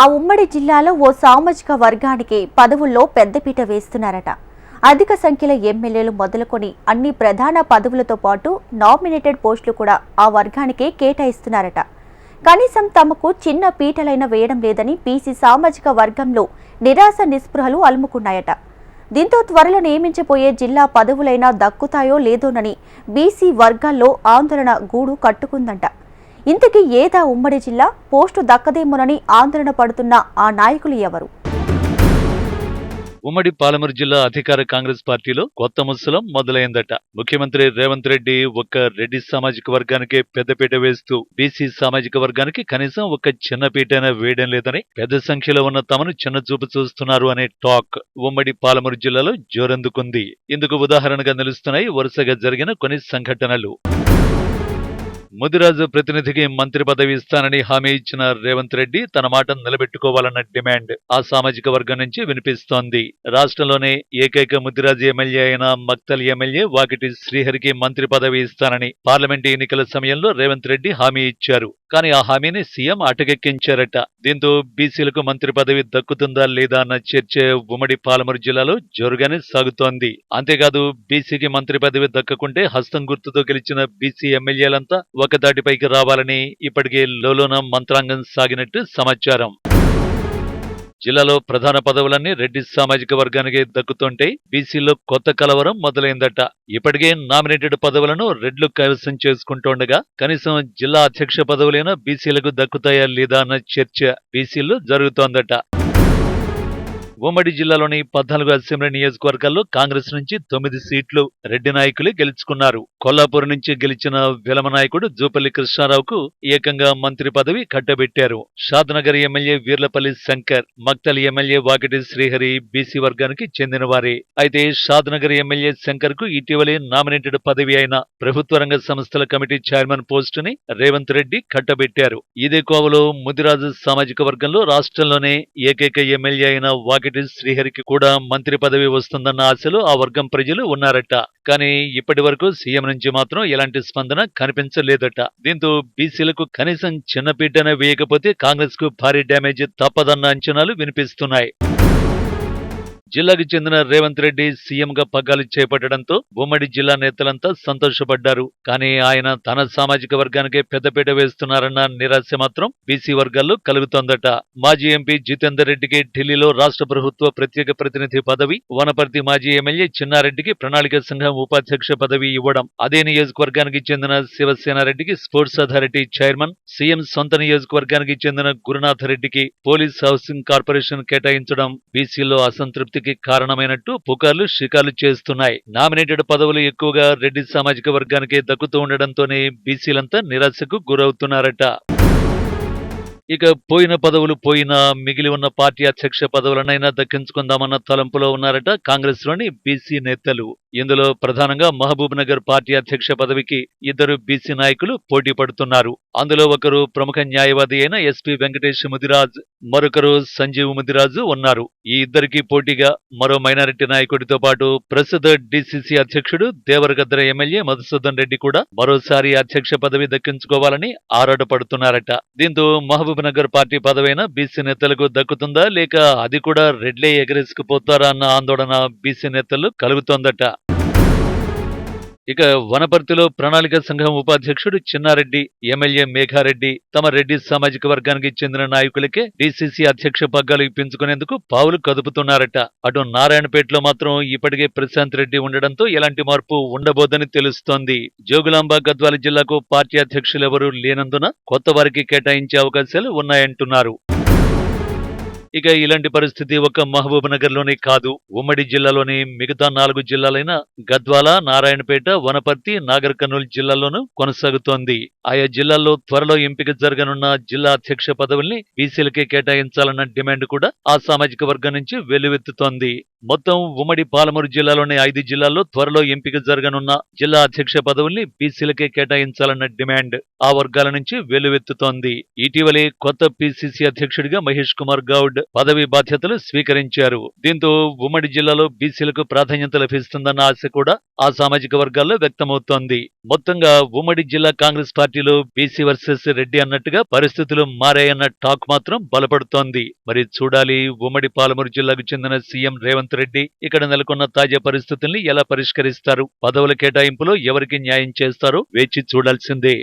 ఆ ఉమ్మడి జిల్లాలో ఓ సామాజిక వర్గానికి పదవుల్లో పెద్దపీట వేస్తున్నారట. అధిక సంఖ్యలో ఎమ్మెల్యేలు మొదలుకొని అన్ని ప్రధాన పదవులతో పాటు నామినేటెడ్ పోస్టులు కూడా ఆ వర్గానికే కేటాయిస్తున్నారట. కనీసం తమకు చిన్న పీటలైన వేయడం లేదని బీసీ సామాజిక వర్గంలో నిరాశ నిస్పృహలు అలుముకున్నాయట. దీంతో త్వరలో నియమించబోయే జిల్లా పదవులైనా దక్కుతాయో లేదోనని బీసీ వర్గాల్లో ఆందోళన గూడు కట్టుకుందంట. ఇంతకీ ఏదా ఉమ్మడి జిల్లా? పోస్టు దక్కదేమోనని ఆందోళన పడుతున్న ఆ నాయకులు ఎవరు? ఉమ్మడి పాలమూరు జిల్లా అధికార కాంగ్రెస్ పార్టీలో కొత్త ముసలం మొదలైందట. ముఖ్యమంత్రి రేవంత్ రెడ్డి ఒక్క రెడ్డి సామాజిక వర్గానికే పెద్దపీట వేస్తూ బీసీ సామాజిక వర్గానికి కనీసం ఒక చిన్న పీటైనా వేయడం లేదని పెద్ద సంఖ్యలో ఉన్న తమను చిన్న చూపు చూస్తున్నారు అనే టాక్ ఉమ్మడి పాలమూరు జిల్లాలో జోరందుకుంది. ఇందుకు ఉదాహరణగా నిలుస్తున్నాయి వరుసగా జరిగిన కొన్ని సంఘటనలు. ముదిరాజు ప్రతినిధికి మంత్రి పదవి ఇస్తానని హామీ ఇచ్చిన రేవంత్ రెడ్డి తన మాట నిలబెట్టుకోవాలన్న డిమాండ్ ఆ సామాజిక వర్గం నుంచి వినిపిస్తోంది. రాష్ట్రంలోనే ఏకైక ముదిరాజు ఎమ్మెల్యే అయిన మక్తల్ ఎమ్మెల్యే వాకిటి శ్రీహరికి మంత్రి పదవి ఇస్తానని పార్లమెంటు ఎన్నికల సమయంలో రేవంత్ రెడ్డి హామీ ఇచ్చారు. కానీ ఆ హామీని సీఎం అటకెక్కించారట. దీంతో బీసీలకు మంత్రి పదవి దక్కుతుందా లేదా అన్న చర్చ ఉమ్మడి పాలమూరు జిల్లాలో జోరుగానే సాగుతోంది. అంతేకాదు బీసీకి మంత్రి పదవి దక్కకుంటే హస్తం గుర్తుతో గెలిచిన బీసీ ఎమ్మెల్యేలంతా ఒకదాటిపైకి రావాలని ఇప్పటికే లోలోన మంత్రాంగం సాగినట్టు సమాచారం. జిల్లాలో ప్రధాన పదవులన్నీ రెడ్డి సామాజిక వర్గానికి దక్కుతుంటే బీసీలో కొత్త కలవరం మొదలైందట. ఇప్పటికే నామినేటెడ్ పదవులను రెడ్లు కైవసం చేసుకుంటుండగా కనీసం జిల్లా అధ్యక్ష పదవులైనా బీసీలకు దక్కుతాయా లేదా అన్న చర్చ బీసీల్లో జరుగుతోందట. ఉమ్మడి జిల్లాలోని పద్నాలుగు అసెంబ్లీ నియోజకవర్గాల్లో కాంగ్రెస్ నుంచి తొమ్మిది సీట్లు రెడ్డి నాయకులే గెలుచుకున్నారు. కొల్లాపూర్ నుంచి గెలిచిన విలమ నాయకుడు జూపల్లి కృష్ణారావుకు ఏకంగా మంత్రి పదవి కట్టబెట్టారు. Shadnagar MLA Veerlapally Shankar Makthal MLA Vakiti Srihari BC వర్గానికి చెందినవారే. అయితే షాద్నగర్ ఎమ్మెల్యే శంకర్కు ఇటీవలే నామినేటెడ్ పదవి అయిన ప్రభుత్వ రంగ సంస్థల కమిటీ చైర్మన్ పోస్టుని రేవంత్ రెడ్డి కట్టబెట్టారు. ఇదే కోవలో ముదిరాజు సామాజిక వర్గంలో రాష్ట్రంలోనే ఏకైక ఎమ్మెల్యే అయిన వాకిటి శ్రీహరికి కూడా మంత్రి పదవి వస్తుందన్న ఆశలో ఆ వర్గం ప్రజలు ఉన్నారట. కానీ ఇప్పటి వరకు సీఎం నుంచి మాత్రం ఎలాంటి స్పందన కనిపించలేదట. దీంతో బీసీలకు కనీసం చిన్నపీటన వేయకపోతే కాంగ్రెస్కు భారీ డ్యామేజ్ తప్పదన్న అంచనాలు వినిపిస్తున్నాయి. జిల్లాకు చెందిన రేవంత్ రెడ్డి సీఎంగా పగ్గాలు చేపట్టడంతో ఉమ్మడి జిల్లా నేతలంతా సంతోషపడ్డారు. కానీ ఆయన తన సామాజిక వర్గానికే పెద్దపీట వేస్తున్నారన్న నిరాశ మాత్రం బీసీ వర్గాల్లో కలుగుతోందట. మాజీ ఎంపీ జితేందర్ రెడ్డికి ఢిల్లీలో రాష్ట్ర ప్రభుత్వ ప్రత్యేక ప్రతినిధి పదవి వనపర్తి మాజీ ఎమ్మెల్యే చిన్నారెడ్డికి ప్రణాళిక సంఘం ఉపాధ్యక్ష పదవి ఇవ్వడం. అదే నియోజకవర్గానికి చెందిన శివసేన రెడ్డికి స్పోర్ట్స్ అథారిటీ చైర్మన్ సీఎం సొంత నియోజకవర్గానికి చెందిన గురునాథ్ రెడ్డికి పోలీస్ హౌసింగ్ కార్పొరేషన్ కేటాయించడం. బీసీలో అసంతృప్తి అసంతృప్తికి కారణమైనట్టు పుకార్లు షికార్లు చేస్తున్నాయి. నామినేటెడ్ పదవులు ఎక్కువగా రెడ్డి సామాజిక వర్గానికే దక్కుతూ ఉండడంతోనే బీసీలంతా నిరాశకు గురవుతున్నారట. ఇక పోయిన పదవులు పోయినా మిగిలి ఉన్న పార్టీ అధ్యక్ష పదవులనైనా దక్కించుకుందామన్న తలంపులో ఉన్నారట కాంగ్రెస్లోని బీసీ నేతలు. ఇందులో ప్రధానంగా మహబూబ్ నగర్ పార్టీ అధ్యక్ష పదవికి ఇద్దరు బీసీ నాయకులు పోటీ పడుతున్నారు. అందులో ఒకరు ప్రముఖ న్యాయవాది అయిన ఎస్పీ వెంకటేష్ ముదిరాజ్ మరొకరు సంజీవ్ ముదిరాజు ఉన్నారు. ఈ ఇద్దరికి పోటీగా మరో మైనారిటీ నాయకుడితో పాటు ప్రస్తుత డీసీసీ అధ్యక్షుడు దేవరగద్ర ఎమ్మెల్యే మధుసూదన్ రెడ్డి కూడా మరోసారి అధ్యక్ష పదవి దక్కించుకోవాలని ఆరాటపడుతున్నారట. దీంతో మహబూబ్ నగర్ పార్టీ పదవైన బీసీ నేతలకు దక్కుతుందా లేక అది కూడా రెడ్లే ఎగరేసుకుపోతారా అన్న ఆందోళన బీసీ నేతలు కలుగుతోందట. ఇక వనపర్తిలో ప్రణాళిక సంఘం ఉపాధ్యక్షుడు చిన్నారెడ్డి ఎమ్మెల్యే మేఘారెడ్డి తమ రెడ్డి సామాజిక వర్గానికి చెందిన నాయకులకే డీసీసీ అధ్యక్ష పగ్గాలు ఇప్పించుకునేందుకు పావులు కదుపుతున్నారట. అటు నారాయణపేటలో మాత్రం ఇప్పటికే ప్రశాంత్ రెడ్డి ఉండడంతో ఎలాంటి మార్పు ఉండబోదని తెలుస్తోంది. జోగులాంబ గద్వాల జిల్లాకు పార్టీ అధ్యక్షులెవరూ లేనందున కొత్త వారికి కేటాయించే అవకాశాలు ఉన్నాయంటున్నారు. ఇక ఇలాంటి పరిస్థితి ఒక మహబూబ్ నగర్లోనే కాదు. ఉమ్మడి జిల్లాలోని మిగతా నాలుగు జిల్లాలైన గద్వాల నారాయణపేట వనపర్తి నాగర్ కర్నూలు జిల్లాల్లోనూ కొనసాగుతోంది. ఆయా జిల్లాల్లో త్వరలో ఎంపిక జరగనున్న జిల్లా అధ్యక్ష పదవుల్ని బీసీలకే కేటాయించాలన్న డిమాండ్ కూడా ఆ సామాజిక వర్గం నుంచి వెల్లువెత్తుతోంది. మొత్తం ఉమ్మడి పాలమూరు జిల్లాలోని ఐదు జిల్లాల్లో త్వరలో ఎంపిక జరగనున్న జిల్లా అధ్యక్ష పదవుల్ని బీసీలకే కేటాయించాలన్న డిమాండ్ ఆ వర్గాల నుంచి వెల్లువెత్తుతోంది. ఇటీవలే కొత్త పీసీసీ అధ్యక్షుడిగా మహేష్ కుమార్ గౌడ్ పదవి బాధ్యతలు స్వీకరించారు. దీంతో ఉమ్మడి జిల్లాలో బీసీలకు ప్రాధాన్యత లభిస్తుందన్న ఆశ కూడా ఆ సామాజిక వర్గాల్లో వ్యక్తమవుతోంది. మొత్తంగా ఉమ్మడి జిల్లా కాంగ్రెస్ పార్టీలో బీసీ వర్సెస్ రెడ్డి అన్నట్టుగా పరిస్థితులు మారాయన్న టాక్ మాత్రం బలపడుతోంది. మరి చూడాలి ఉమ్మడి పాలమూరు జిల్లాకు చెందిన సీఎం రేవంత్ రెడ్డి ఇక్కడ నెలకొన్న తాజా పరిస్థితుల్ని ఎలా పరిష్కరిస్తారు? పదవుల కేటాయింపులో ఎవరికి న్యాయం చేస్తారో వేచి చూడాల్సిందే.